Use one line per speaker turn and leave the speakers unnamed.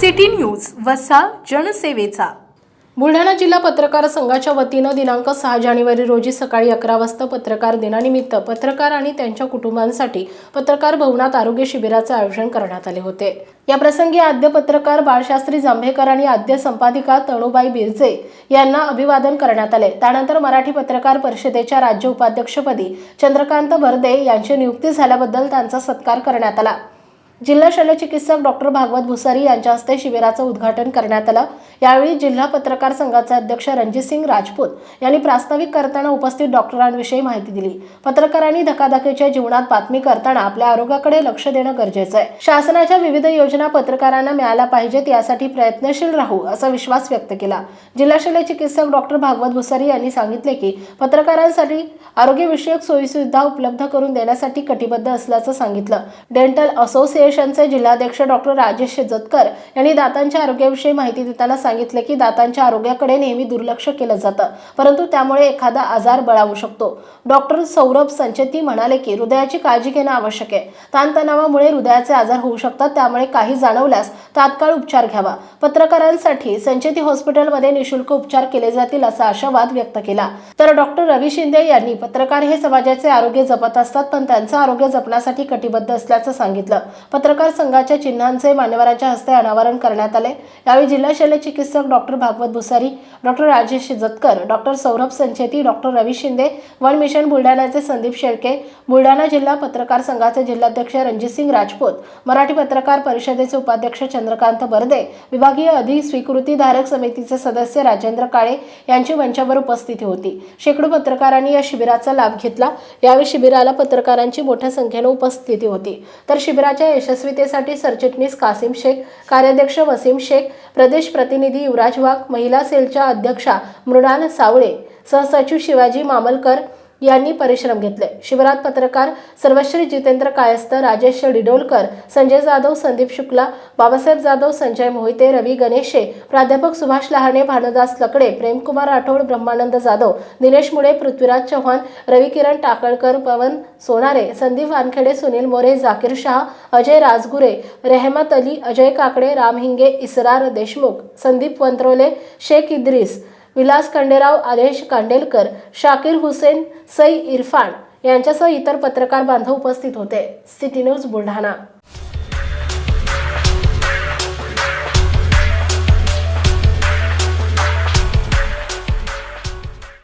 City news वसा जनसेवेचा.
बुलढाणा जिल्हा पत्रकार संघाच्या वतीनं दिनांक सहा जानेवारी रोजी सकाळी अकरा वाजता पत्रकार दिनानिमित्त पत्रकार आणि त्यांच्या कुटुंबांसाठी पत्रकार भवनात आरोग्य शिबिराचे आयोजन करण्यात आले होते. या प्रसंगी आद्य पत्रकार बाळशास्त्री जांभेकर आणि आद्य संपादिका तणुबाई बिरजे यांना अभिवादन करण्यात आले. त्यानंतर मराठी पत्रकार परिषदेच्या राज्य उपाध्यक्षपदी चंद्रकांत बर्दे यांची नियुक्ती झाल्याबद्दल त्यांचा सत्कार करण्यात आला. जिल्हा शल्यचिकित्सक डॉक्टर भागवत भुसारी यांच्या हस्ते शिबिराचं उद्घाटन करण्यात आलं. यावेळी जिल्हा पत्रकार संघाचे अध्यक्ष रणजितसिंग राजपूत यांनी प्रास्ताविक करताना उपस्थित डॉक्टरांविषयी माहिती दिली. पत्रकारांनी धकाधकीच्या जीवनात बातमी करताना आपल्या आरोग्याकडे लक्ष देणं गरजेचं आहे. शासनाच्या विविध योजना पत्रकारांना मिळाल्या पाहिजेत यासाठी प्रयत्नशील राहू असा विश्वास व्यक्त केला. जिल्हा शल्यचिकित्सक डॉक्टर भागवत भुसारी यांनी सांगितले की पत्रकारांसाठी आरोग्यविषयक सोयीसुविधा उपलब्ध करून देण्यासाठी कटिबद्ध असल्याचं सांगितलं. डेंटल फाउंडेशनचे जिल्हाध्यक्ष डॉक्टर राजेश जतकर यांनी दातांच्या आरोग्याविषयी माहिती देताना सांगितले की दातांच्या आरोग्याकडे नेहमी दुर्लक्ष केलं जातं परंतु त्यामुळे एखादा आजार बळावू शकतो. डॉक्टर सौरभ संचेती म्हणाले की हृदयाची काळजी घेणं आवश्यक आहे. ताणतणावामुळे हृदयाचे आजार होऊ शकतात त्यामुळे काही जाणवल्यास तात्काळ उपचार घ्यावा. पत्रकारांसाठी संचेती हॉस्पिटलमध्ये निशुल्क उपचार केले जातील असा आशावाद व्यक्त केला. तर डॉक्टर रवी शिंदे यांनी पत्रकार हे समाजाचे आरोग्य जपत असतात पण त्यांचं आरोग्य जपण्यासाठी कटिबद्ध असल्याचं सांगितलं. पत्रकार संघाच्या चिन्हांचे मान्यवरांच्या हस्ते अनावरण करण्यात आले. यावेळी जिल्हा शल्य चिकित्सक doctor Bhagwat Bhusari doctor Rajesh Jatkar doctor Saurabh Sancheti doctor Ravi Shinde one mission बुलढाण्याचे Sandeep Shelke Buldhana जिल्हा पत्रकार संघाचे जिल्हाध्यक्ष रणजितसिंग राजपूत मराठी पत्रकार परिषदेचे उपाध्यक्ष चंद्रकांत बर्दे विभागीय अधि स्वीकृतीधारक समितीचे सदस्य राजेंद्र काळे यांची मंचावर उपस्थिती होती. शेकडो पत्रकारांनी या शिबिराचा लाभ घेतला. यावेळी शिबिराला पत्रकारांची मोठ्या संख्येने उपस्थिती होती. तर शिबिराच्या यशस्वीतेसाठी सरचिटणीस कासिम शेख कार्याध्यक्ष वसीम शेख प्रदेश प्रतिनिधी युवराज वाघ महिला सेलच्या अध्यक्षा मृणाल सावळे सहसचिव शिवाजी मामलकर यांनी परिश्रम घेतले. शिबिरात पत्रकार सर्वश्री जितेंद्र कायस्थ राजेश डिडोलकर संजय जाधव संदीप शुक्ला बाबासाहेब जाधव संजय मोहिते रवी गणेशे प्राध्यापक सुभाष लहाने भानुदास लकडे प्रेमकुमार राठोड ब्रह्मानंद जाधव दिनेश मुळे पृथ्वीराज चव्हाण रविकिरण टाकळकर पवन सोनारे संदीप वानखेडे सुनील मोरे जाकीर शाह अजय राजगुरे रेहमत अली अजय काकडे राम हिंगे इसरार देशमुख संदीप वंत्रोले शेख इद्रिस विलास खंडेराव आदेश कांडेलकर शाकीर हुसेन सई इरफान यांच्यासह इतर पत्रकार बांधव उपस्थित होते. City news Buldhana.